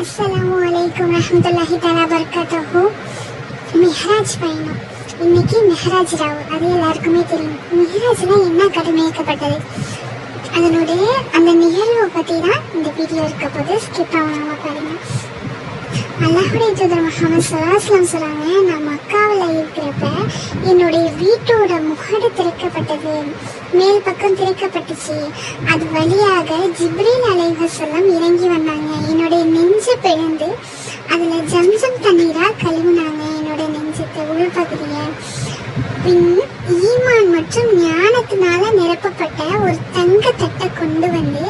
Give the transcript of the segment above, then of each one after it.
அஸ்ஸலாமு அலைக்கும் ரஹமத்துல்லாஹி தலா பரக்காத்துஹு மெஹராஜ் பயணம் இன்னைக்கு மெஹராஜ் ராவ் அது எல்லாருக்குமே தெரியும். மெஹராஜ்னா என்ன கடுமையாக்கப்பட்டது அதனுடைய அந்த நிகழ்வை பற்றி தான் இந்த வீடியோ இருக்க போது ஸ்கிப் ஆகாம பாருங்க. அல்லாஹுடைய தூதர் முகமது சலாஸ்லாம் சொல்றாங்க நான் மக்காவில் இருக்கிறப்ப என்னுடைய வீட்டோட முகடு திறக்கப்பட்டது. மேல் பக்கம் திறக்கப்பட்டுச்சு. அது வழியாக ஜிப்ரீல் அலைவசல்லம் இறங்கி வந்தாங்க. என்னுடைய நெஞ்சு அதுல ஜம்சம் தண்ணீரா கழுவுனாங்க என்னோட நெஞ்சத்தை உள்பகுதிய. பின் ஈமான் மற்றும் ஞானத்தினால நிரப்பப்பட்ட ஒரு தங்க தட்டை கொண்டு வந்து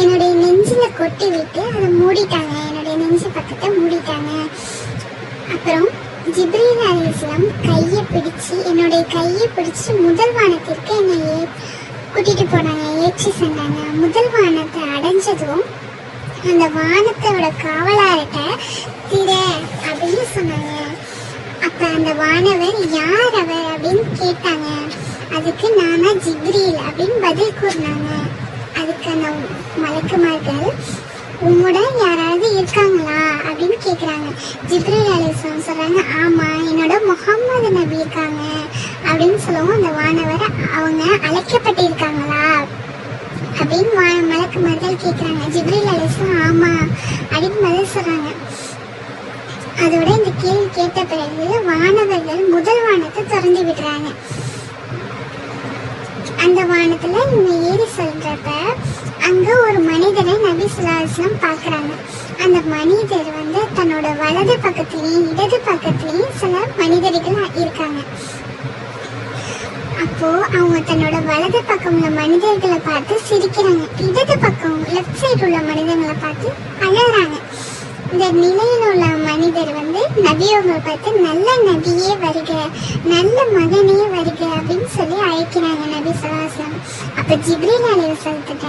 என்னுடைய நெஞ்சில கொட்டி விட்டு அதை மூடிட்டாங்க. என்னுடைய நெஞ்சு பக்கத்தை மூடிட்டாங்க. அப்புறம் ஜிப்ரீல் அலிஸ்லாம் கையை பிடிச்சு என்னுடைய கையை பிடிச்சு முதல் வானத்திற்கு என்னை ஏ கூட்டிட்டு போனாங்க ஏற்றி சென்றாங்க. முதல் வானத்தை அடைஞ்சதும் அந்த வானத்தோட காவலார்கிட்ட திர அப்படின்னு சொன்னாங்க. அப்ப அந்த வானவர் யார் அவர்? அப்படின்னு கேட்டாங்க. அதுக்கு நானா ஜிப்ரீல் அப்படின்னு பதில் கூறினாங்க. அதுக்கு அந்த மலக்குமார்கள் உம்முடன் யாராவது இருக்காங்களா? அப்படின்னு கேக்குறாங்க. ஜிப்ரீல் அலிஸ்லாம் சொல்றாங்க ஆமா என்னோட முகம்மது நபி இருக்காங்க. அப்படின்னு சொல்லவும் அந்த வானவர் அவங்க அழைக்கப்பட்டிருக்காங்களா வா- கேட்குறாங்க ஜிப்ரில் அலிஸ்லாம் ஆமா. அப்படின்னு பதில் சொல்றாங்க. அதோட இந்த கேள்வி கேட்ட பிறகு வானவர்கள் முதல் வானத்தை திறந்து விடுறாங்க. அந்த வானத்துல இவங்க ஏறி சொல்றப்ப அங்க ஒரு மனிதரை நபி சுல்லாஸ்லாம் பாக்குறாங்க. அந்த மனிதர் வந்து தன்னோட வலது பக்கத்திலையும் இடது பக்கத்திலையும் சில மனிதர்கள் இருக்காங்க அப்போ அவங்க தன்னோட வலது பக்கம் உள்ள மனிதர்களை பார்த்து சிரிக்கிறாங்க. இடது பக்கம் லெஃப்ட் சைடு உள்ள மனிதர்களை பார்த்து அழறாங்க இந்த நிலையில் உள்ள மனிதர் வந்து நபியவங்களை பார்த்து நல்ல நபியே வருக நல்ல மகனே வருக அப்படின்னு சொல்லி அழைக்கிறாங்க நபி சலாசம் அப்ப ஜிப்ரீல் அலிவசல்கிட்ட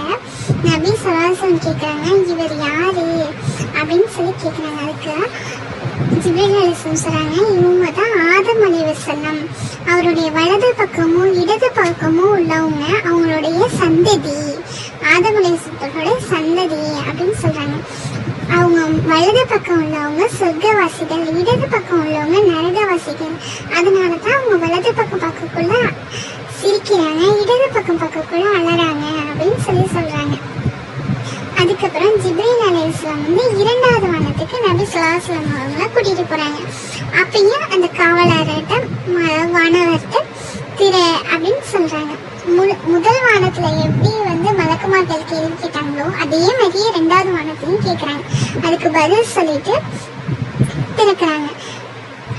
நபி சலாசம் கேட்குறாங்க இவர் யாரு? அப்படின்னு சொல்லி கேட்குறாங்க அதுக்கு ஜிப்ரீல் சொல்றாங்க இவங்க தான் ஆதம் அலிவசல்லம் அவருடைய வலது பக்கமும் இடது பக்கமும் உள்ளவங்க அவங்களுடைய சந்ததி. ஆதம் அலிவசத்தோட சந்ததி அப்படின்னு சொல்றாங்க. அவங்க வலது பக்கம் உள்ளவங்க சொர்க்கவாசிகள் இடது பக்கம் உள்ளவங்க நரகவாசிகள். அதனால தான் அவங்க வலது பக்கம் பக்கக்குள்ள சிரிக்கிறாங்க இடது பக்கம் பக்கக்குள்ள அழறாங்க அப்படின்னு சொல்லி சொல்றாங்க. அதுக்கப்புறம் ஜிப்ரீல் அலைவசம் வந்து இரண்டாவது வானத்துக்கு நபி சுலாசலம் அவங்கள கூட்டிட்டு போறாங்க. அப்பயும் அந்த காவலர்கிட்ட ம- வானவர்கிட்ட திரு அப்படின்னு சொல்றாங்க. மு- முதல் வானத்துல எப்படி வந்து மலக்குமார்கள் கேள்வி கேட்டாங்களோ அதே மாதிரியே ரெண்டாவது வானத்திலையும் கேக்குறாங்க. அதுக்கு பதில் சொல்லிட்டு திறக்கிறாங்க.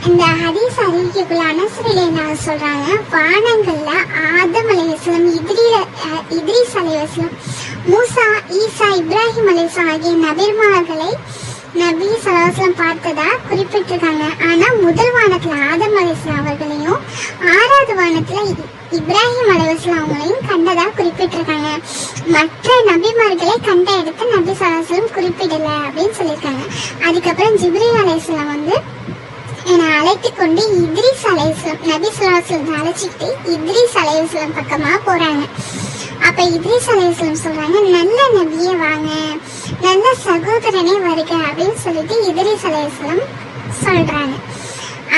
இந்த ஹதீஸ் அறிவிக்கக்குள்ள அனசரிலேனால சொல்றாங்க வானங்கள்ல ஆதம் அலைவாஸ்லம் இதிரில அஹ், இத்ரீஸ் அலைவாஸ்லம் மூசா ஈசா இப்ராஹிம் அலைவாஸ்லம் ஆகிய நபிர்மார்களை நபி சலாஸ்லம் பார்த்ததா குறிப்பிட்டிருக்காங்க. ஆனா முதல் வானத்துல ஆதம் அலிஸ்லாம் அவர்களையும் ஆறாவது வானத்துல இப்ராஹிம் அலைவாஸ்லாம் அவங்களையும் கண்டதா குறிப்பிட்டிருக்காங்க. மற்ற நபிமார்களை கண்ட இடத்த நபி சலாஸ்லம் குறிப்பிடல அப்படின்னு சொல்லியிருக்காங்க. அதுக்கப்புறம் ஜிப்ரீல் அலிஸ்லாம் வந்து என்னை அழைத்து கொண்டு இத்ரிஸ் அலையுஸ்லம் நபி சுல்லாஸ்லம் அழைச்சிக்கிட்டு இத்ரிஸ் அலையுஸ்லம் பக்கமா போறாங்க. அப்ப இத்ரிஸ் அலையுஸ்லம் சொல்றாங்க நல்ல நபியே வாங்க. நல்ல சகோதரனே வருக அப்படின்னு சொல்லிட்டு இத்ரிஸ் அலைஸ்லம் சொல்றாங்க.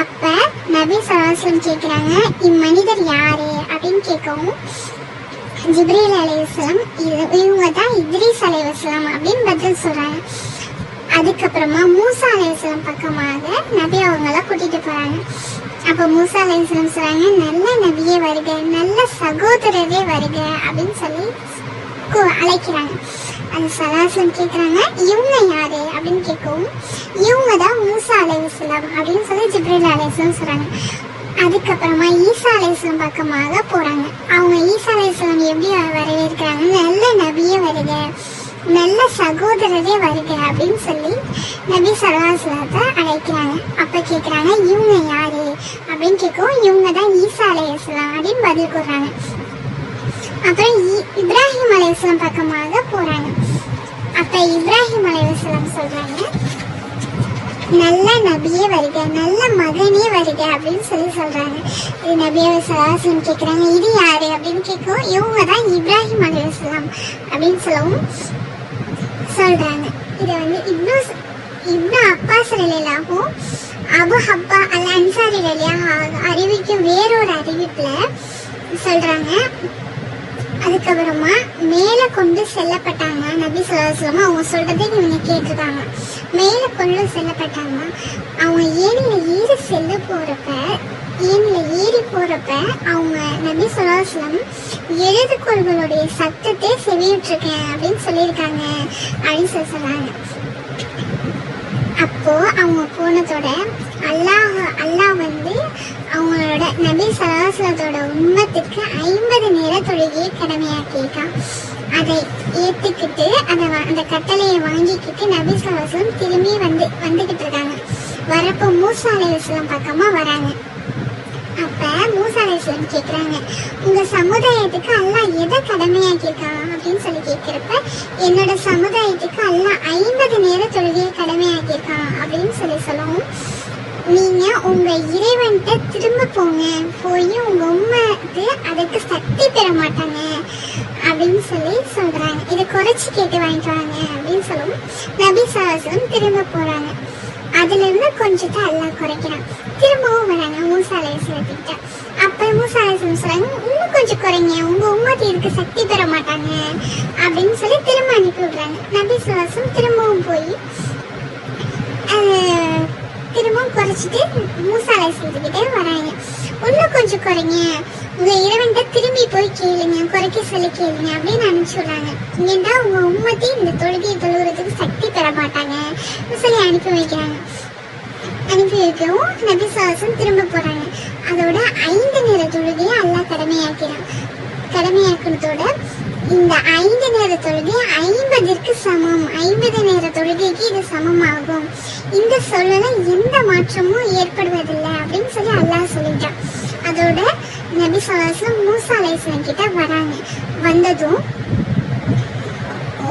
அப்ப நபி சலாசலம் கேக்குறாங்க இம்மனிதர் யாரு அப்படின்னு கேட்கவும் ஜிப்ரீல் அலைஹிஸ்ஸலாம் இது இவங்க தான் இத்ரீஸ் அலைஹிஸ்ஸலாம் அப்படின்னு பதில் சொல்றாங்க. அதுக்கப்புறமா மூசா அலைஹிஸ்ஸலாம் பக்கமாக நபி அவங்கள கூட்டிட்டு போறாங்க. அப்ப மூசா அலைஹிஸ்ஸலாம் சொல்றாங்க நல்ல நபியே வருக நல்ல சகோதரரே வருக அப்படின்னு சொல்லி அழைக்கிறாங்க. அந்த சலாசலம் கேட்குறாங்க இவங்க யாரு அப்படின்னு கேட்கவும் இவங்க தான் மூசா அலைஹிஸ்ஸலாம் அப்படின்னு சொல்லி ஜிப்ரீல் அலைஹிஸ்ஸலாம் சொல்கிறாங்க அதுக்கப்புறமா ஈசா அலைஹிஸ்ஸலாம் பக்கமாக போகிறாங்க அவங்க ஈசா அலைஹிஸ்ஸலாம் எப்படி வரவேற்கிறாங்க? நல்ல நபியே வருக. நல்ல சகோதரரே வருக அப்படின்னு சொல்லி நபி சலாசலத்தை அழைக்கிறாங்க. அப்போ கேட்குறாங்க இவங்க யாரு அப்படின்னு கேட்கவும் இவங்க தான் ஈசா அலைஹிஸ்ஸலாம் அப்படின்னு பதில் கூறுறாங்க. அப்புறம் இ- இப்ராஹிம் அலைவசலம் பக்கமாக போறாங்க. அப்ப இப்ராஹிம் அலைவசலம் சொல்றாங்க நல்ல நபியே வருக நல்ல மகனே வருக அப்படின்னு சொல்லி சொல்றாங்க. இது நபியே சலாசலம் கேக்குறாங்க இது யாரு? அப்படின்னு கேட்கவும் இவங்க தான் இப்ராஹிம் அலைவசலாம் அப்படின்னு சொல்லவும் சொல்றாங்க. இதை வந்து இப்னு இப்னு அப்பாஸ் ரலியல்லாஹும் அபு ஹப்பா அல் அன்சாரி ரலியல்லாஹு அறிவிக்கும் வேறொரு அறிவிப்புல சொல்றாங்க. அதுக்கப்புறமா மேல கொண்டு செல்லப்பட்டாங்க. நபி சொல்லாஸ்லாம அவங்க சொல்றதை இவங்க கேட்டிருக்காங்க. மேல கொண்டு செல்லப்பட்டாங்க. அவங்க ஏனில ஏறி செல்ல போறப்ப ஏனில ஏறி போறப்ப அவங்க நபி சொல்லாஸ்லாம் எழுதுகோள்களுடைய சத்தத்தை செவியுற்றிருக்கேன் அப்படின்னு சொல்லியிருக்காங்க. அப்படின்னு சொல்லி சொன்னாங்க. அப்போ அவங்க போனதோட அல்லாஹ் அல்லாஹ் வந்து அவங்களோட நபி சலாசலத்தோட உண்மத்துக்கு ஐம்பது நேர தொழுகையை கடமையாக்கியிருக்கான். அதை ஏத்துக்கிட்டு அதை வ- அந்த கட்டளையை வாங்கிக்கிட்டு நபி சலாசலம் திரும்பி வந்து வந்துகிட்டு இருக்காங்க. வரப்போ மூசா அலைவாஸ்லாம் பக்கமா வராங்க. அப்ப சொல்லி அலைஹிஸ்ஸலாம் கேக்குறாங்க. உங்க சமுதாயத்துக்கு அல்லா எதை கடமையாக்கியிருக்கா? அப்படின்னு சொல்லி கேட்குறப்ப என்னோட சமுதாயத்துக்கு அல்லாஹ் ஐம்பது நேர தொழுகையை கடமையாக்கியிருக்கா? அப்படின்னு சொல்லி சொல்லவும் நீங்க உங்க இறைவன்கிட்ட திரும்ப போங்க. போய் உங்க உண்மைக்கு அதுக்கு சக்தி பெற மாட்டாங்க. அப்படின்னு சொல்லி சொல்றாங்க. இதை குறைச்சி கேட்டு வாங்கிட்டு வாங்க அப்படின்னு சொல்லவும் நபி சாசனம் திரும்ப போறாங்க. அதுல இருந்து கொஞ்சத்தை எல்லாம் குறைக்கிறான். திரும்பவும் வராங்க. மூசாலை அலையாசலத்திட்ட அப்ப சொல்றாங்க இன்னும் கொஞ்சம் குறைங்க. உங்க உம்மத்தி இதுக்கு சக்தி பெற மாட்டாங்க. அப்படின்னு சொல்லி திரும்ப அனுப்பி விடுறாங்க. நபி சுவாசம் திரும்பவும் போய் திரும்பவும் குறைச்சிட்டு மூசாலை செஞ்சுக்கிட்டே வராங்க. இன்னும் கொஞ்சம் குறைங்க. உங்க இறைவன்கிட்ட திரும்பி போய் கேளுங்க. குறைக்க சொல்லி கேளுங்க. அப்படின்னு அனுப்பிச்சு விடுறாங்க. ஏன்டா உங்க உம்மத்தி இந்த தொழுகையை தொழுகிறதுக்கு சக்தி பெற மாட்டாங்க சொல்லி அனுப்பி வைக்கிறாங்க. அனுப்பி வைக்கவும் நபி சுவாசம் திரும்ப போறாங்க. அதோட ஐந்து நேர தொழுகையை இந்த ஐந்து நேர தொழுகை ஐம்பதிற்கு சமம். ஐம்பது நேர தொழுகைக்கு இது சமமாகும். இந்த சொல்லல எந்த மாற்றமும் ஏற்படுவதில்லை அப்படின்னு சொல்லி அல்லாஹ் சொல்லிட்டான். அதோட நபி சொல்லாசம் மூசா அலைஸ்லாம் கிட்ட வராங்க. வந்ததும்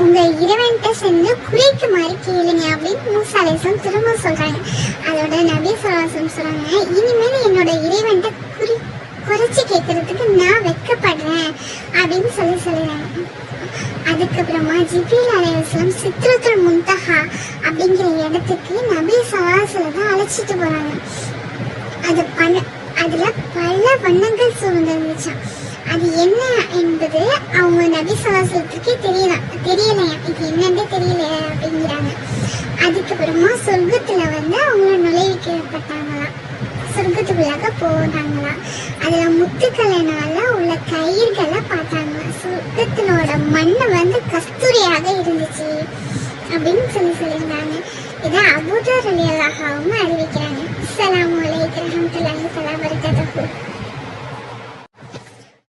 உங்க இறைவன்கிட்ட சென்று குறைக்குமாறு கேளுங்க அப்படின்னு மூசா அலைஹிஸ்ஸலாம் திரும்ப சொல்றாங்க. அதோட நபி சொல்லாசம் சொல்றாங்க இனிமேல் என்னோட இறைவன்கிட்ட குறி குறைச்சி கேட்கறதுக்கு நான் வெட்கப்படுறேன் அப்படின்னு சொல்லி சொல்லுறாங்க அதுக்கப்புறமா ஜிப்ரீல் அலைவாஸ்லாம் சித்ரத்துல் முன்தஹா அப்படிங்கிற இடத்துக்கு நபி சலாசல தான் அழைச்சிட்டு போறாங்க. அது பல அதுல பல வண்ணங்கள் சூழ்ந்திருந்துச்சான் அது என்ன என்பது அவங்க நபி சலாசலத்துக்கே தெரியலாம் தெரியலையா? இது என்னன்னு தெரியல அப்படிங்கிறாங்க. அதுக்கப்புறமா சொர்க்கத்துல வந்து அவங்க நுழைவிக்கப்பட்டாங்களாம் சொர்க்கத்துக்குள்ளாக போனாங்களாம். அதுல முத்துக்கலைனால உள்ள கயிர்களை பார்த்தாங்க. சொர்க்கத்தினோட மண்ணை ஆச்சு அப்படின்னு சொல்லி சொல்லியிருந்தாங்க. இதை அபூதர் அலி அல்லாஹாவும் அறிவிக்கிறாங்க. அஸ்ஸலாமு அலைக்கும் வரஹ்மத்துல்லாஹி வபரகாத்துஹு.